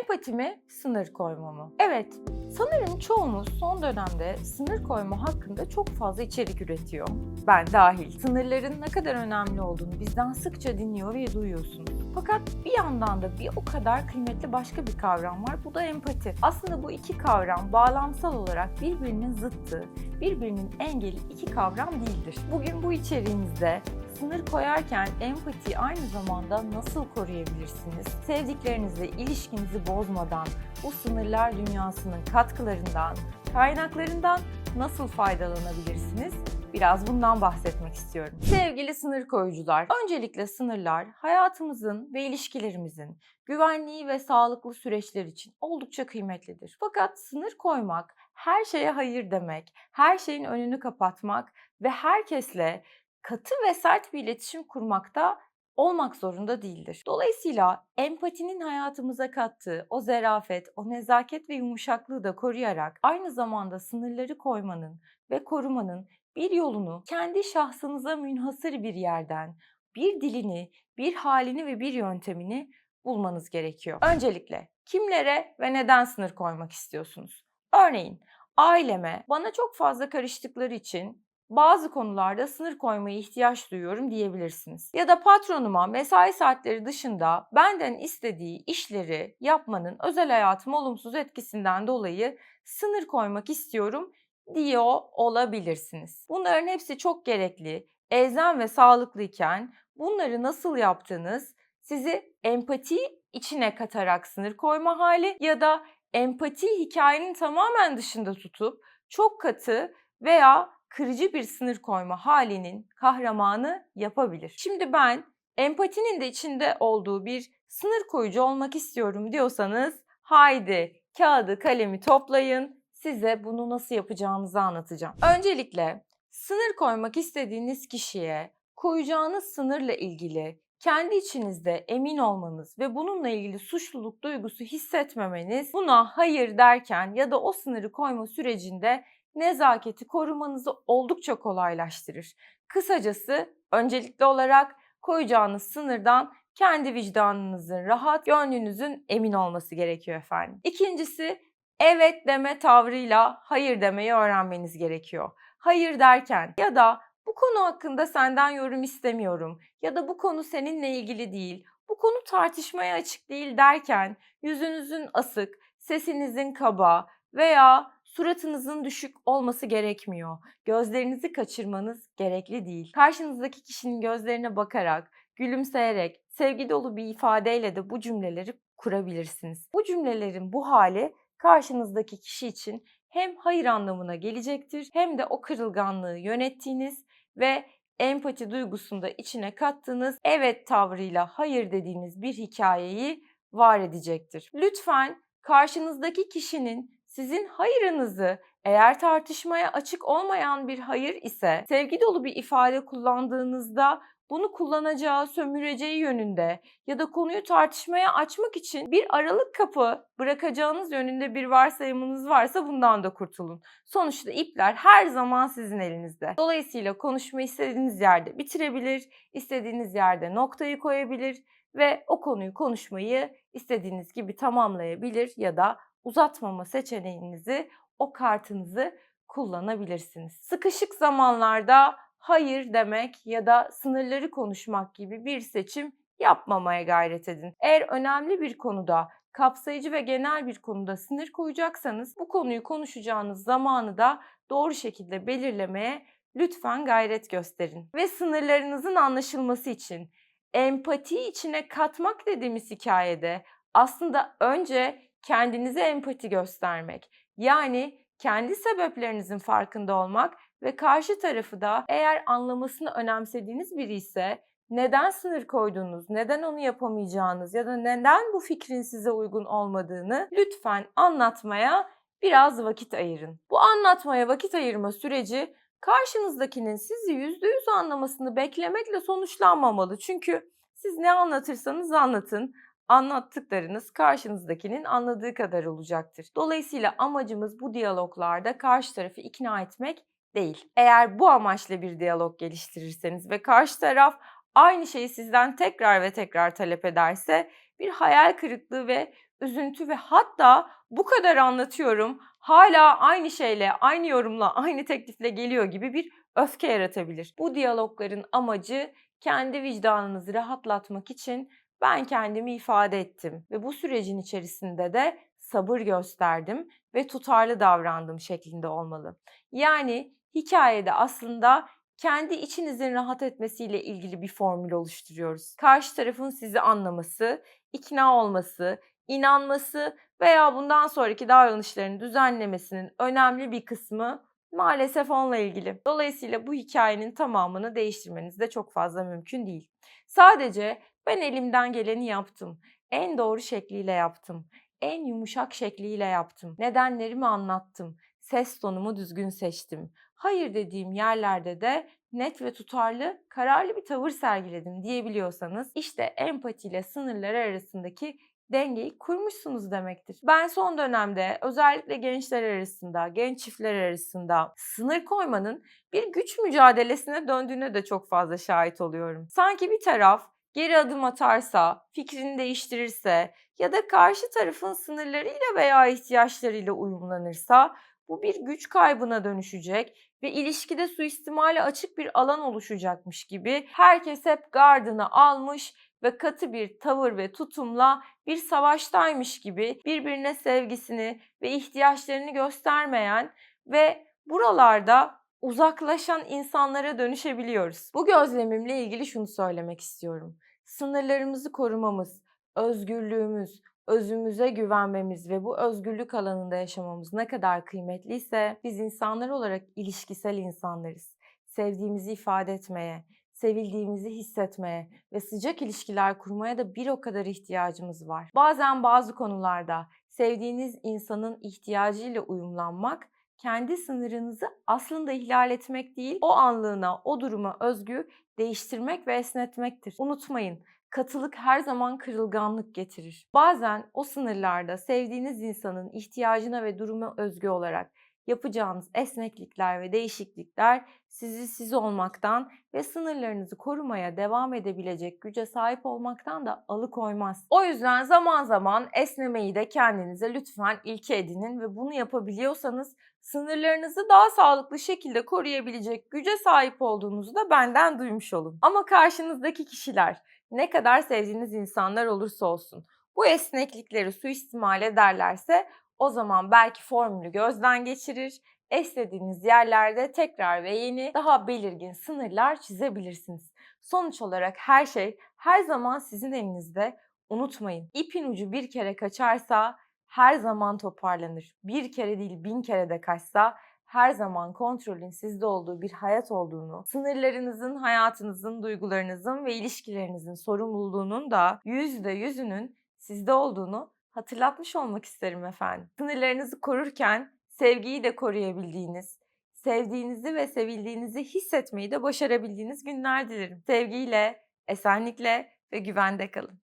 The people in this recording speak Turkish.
Empati mi, sınır koyma mı? Evet, sanırım çoğumuz son dönemde sınır koyma hakkında çok fazla içerik üretiyor. Ben dahil. Sınırların ne kadar önemli olduğunu bizden sıkça dinliyor ve duyuyorsunuz. Fakat bir yandan da bir o kadar kıymetli başka bir kavram var. Bu da empati. Aslında bu iki kavram bağlamsal olarak birbirinin zıttı, birbirinin engeli iki kavram değildir. Bugün bu içeriğimizde sınır koyarken empatiyi aynı zamanda nasıl koruyabilirsiniz? Sevdiklerinizle ilişkinizi bozmadan bu sınırlar dünyasının katkılarından, kaynaklarından nasıl faydalanabilirsiniz? Biraz bundan bahsetmek istiyorum. Sevgili sınır koyucular, öncelikle sınırlar hayatımızın ve ilişkilerimizin güvenliği ve sağlıklı süreçler için oldukça kıymetlidir. Fakat sınır koymak, her şeye hayır demek, her şeyin önünü kapatmak ve herkesle katı ve sert bir iletişim kurmakta olmak zorunda değildir. Dolayısıyla empatinin hayatımıza kattığı o zarafet, o nezaket ve yumuşaklığı da koruyarak aynı zamanda sınırları koymanın ve korumanın bir yolunu kendi şahsınıza münhasır bir yerden, bir dilini, bir halini ve bir yöntemini bulmanız gerekiyor. Öncelikle kimlere ve neden sınır koymak istiyorsunuz? Örneğin aileme bana çok fazla karıştıkları için bazı konularda sınır koymaya ihtiyaç duyuyorum diyebilirsiniz. Ya da patronuma mesai saatleri dışında benden istediği işleri yapmanın özel hayatıma olumsuz etkisinden dolayı sınır koymak istiyorum diyor olabilirsiniz. Bunların hepsi çok gerekli, elzem ve sağlıklıyken bunları nasıl yaptığınız sizi empati içine katarak sınır koyma hali ya da empati hikayenin tamamen dışında tutup çok katı veya kırıcı bir sınır koyma halinin kahramanı yapabilir. Şimdi ben empatinin de içinde olduğu bir sınır koyucu olmak istiyorum diyorsanız haydi kağıdı kalemi toplayın size bunu nasıl yapacağınızı anlatacağım. Öncelikle sınır koymak istediğiniz kişiye koyacağınız sınırla ilgili kendi içinizde emin olmanız ve bununla ilgili suçluluk duygusu hissetmemeniz buna hayır derken ya da o sınırı koyma sürecinde nezaketi korumanızı oldukça kolaylaştırır. Kısacası öncelikli olarak koyacağınız sınırdan kendi vicdanınızın rahat, gönlünüzün emin olması gerekiyor efendim. İkincisi evet deme tavrıyla hayır demeyi öğrenmeniz gerekiyor. Hayır derken ya da bu konu hakkında senden yorum istemiyorum ya da bu konu seninle ilgili değil, bu konu tartışmaya açık değil derken yüzünüzün asık, sesinizin kaba veya suratınızın düşük olması gerekmiyor. Gözlerinizi kaçırmanız gerekli değil. Karşınızdaki kişinin gözlerine bakarak, gülümseyerek, sevgi dolu bir ifadeyle de bu cümleleri kurabilirsiniz. Bu cümlelerin bu hali karşınızdaki kişi için hem hayır anlamına gelecektir hem de o kırılganlığı yönettiğiniz ve empati duygusunda içine kattığınız evet tavrıyla hayır dediğiniz bir hikayeyi var edecektir. Lütfen karşınızdaki kişinin sizin hayırınızı eğer tartışmaya açık olmayan bir hayır ise sevgi dolu bir ifade kullandığınızda bunu kullanacağı, sömüreceği yönünde ya da konuyu tartışmaya açmak için bir aralık kapı bırakacağınız yönünde bir varsayımınız varsa bundan da kurtulun. Sonuçta ipler her zaman sizin elinizde. Dolayısıyla konuşmayı istediğiniz yerde bitirebilir, istediğiniz yerde noktayı koyabilir ve o konuyu konuşmayı istediğiniz gibi tamamlayabilir ya da uzatmama seçeneğinizi, o kartınızı kullanabilirsiniz. Sıkışık zamanlarda hayır demek ya da sınırları konuşmak gibi bir seçim yapmamaya gayret edin. Eğer önemli bir konuda, kapsayıcı ve genel bir konuda sınır koyacaksanız bu konuyu konuşacağınız zamanı da doğru şekilde belirlemeye lütfen gayret gösterin. Ve sınırlarınızın anlaşılması için empati içine katmak dediğimiz hikayede aslında önce kendinize empati göstermek. Yani kendi sebeplerinizin farkında olmak ve karşı tarafı da eğer anlamasını önemsediğiniz biri ise neden sınır koyduğunuz, neden onu yapamayacağınız ya da neden bu fikrin size uygun olmadığını lütfen anlatmaya biraz vakit ayırın. Bu anlatmaya vakit ayırma süreci karşınızdakinin sizi yüzde yüz anlamasını beklemekle sonuçlanmamalı. Çünkü siz ne anlatırsanız anlatın, anlattıklarınız karşınızdakinin anladığı kadar olacaktır. Dolayısıyla amacımız bu diyaloglarda karşı tarafı ikna etmek değil. Eğer bu amaçla bir diyalog geliştirirseniz ve karşı taraf aynı şeyi sizden tekrar ve tekrar talep ederse bir hayal kırıklığı ve üzüntü ve hatta bu kadar anlatıyorum hala aynı şeyle, aynı yorumla, aynı teklifle geliyor gibi bir öfke yaratabilir. Bu diyalogların amacı kendi vicdanınızı rahatlatmak için ben kendimi ifade ettim ve bu sürecin içerisinde de sabır gösterdim ve tutarlı davrandım şeklinde olmalı. Yani hikayede aslında kendi içinizin rahat etmesiyle ilgili bir formül oluşturuyoruz. Karşı tarafın sizi anlaması, ikna olması, inanması veya bundan sonraki davranışlarını düzenlemesinin önemli bir kısmı maalesef onunla ilgili. Dolayısıyla bu hikayenin tamamını değiştirmeniz de çok fazla mümkün değil. Sadece ben elimden geleni yaptım. En doğru şekliyle yaptım. En yumuşak şekliyle yaptım. Nedenlerimi anlattım. Ses tonumu düzgün seçtim. Hayır dediğim yerlerde de net ve tutarlı, kararlı bir tavır sergiledim diyebiliyorsanız işte empatiyle sınırlar arasındaki dengeyi kurmuşsunuz demektir. Ben son dönemde özellikle gençler arasında, genç çiftler arasında sınır koymanın bir güç mücadelesine döndüğüne de çok fazla şahit oluyorum. Sanki bir taraf geri adım atarsa, fikrini değiştirirse ya da karşı tarafın sınırlarıyla veya ihtiyaçlarıyla uyumlanırsa bu bir güç kaybına dönüşecek ve ilişkide suistimale açık bir alan oluşacakmış gibi herkes hep gardını almış ve katı bir tavır ve tutumla bir savaştaymış gibi birbirine sevgisini ve ihtiyaçlarını göstermeyen ve buralarda uzaklaşan insanlara dönüşebiliyoruz. Bu gözlemimle ilgili şunu söylemek istiyorum. Sınırlarımızı korumamız, özgürlüğümüz, özümüze güvenmemiz ve bu özgürlük alanında yaşamamız ne kadar kıymetliyse biz insanlar olarak ilişkisel insanlarız. Sevdiğimizi ifade etmeye, sevildiğimizi hissetmeye ve sıcak ilişkiler kurmaya da bir o kadar ihtiyacımız var. Bazen bazı konularda sevdiğiniz insanın ihtiyacıyla uyumlanmak kendi sınırınızı aslında ihlal etmek değil, o anlığına, o duruma özgü değiştirmek ve esnetmektir. Unutmayın, katılık her zaman kırılganlık getirir. Bazen o sınırlarda sevdiğiniz insanın ihtiyacına ve duruma özgü olarak yapacağınız esneklikler ve değişiklikler sizi siz olmaktan ve sınırlarınızı korumaya devam edebilecek güce sahip olmaktan da alıkoymaz. O yüzden zaman zaman esnemeyi de kendinize lütfen ilke edinin ve bunu yapabiliyorsanız sınırlarınızı daha sağlıklı şekilde koruyabilecek güce sahip olduğunuzu da benden duymuş olun. Ama karşınızdaki kişiler ne kadar sevdiğiniz insanlar olursa olsun bu esneklikleri suistimal ederlerse o zaman belki formülü gözden geçirir, esnediğiniz yerlerde tekrar ve yeni daha belirgin sınırlar çizebilirsiniz. Sonuç olarak her şey her zaman sizin elinizde. Unutmayın ipin ucu bir kere kaçarsa her zaman toparlanır. Bir kere değil bin kere de kaçsa her zaman kontrolün sizde olduğu bir hayat olduğunu, sınırlarınızın, hayatınızın, duygularınızın ve ilişkilerinizin sorumluluğunun da yüzde yüzünün sizde olduğunu hatırlatmış olmak isterim efendim. Sınırlarınızı korurken sevgiyi de koruyabildiğiniz, sevdiğinizi ve sevildiğinizi hissetmeyi de başarabildiğiniz günler dilerim. Sevgiyle, esenlikle ve güvende kalın.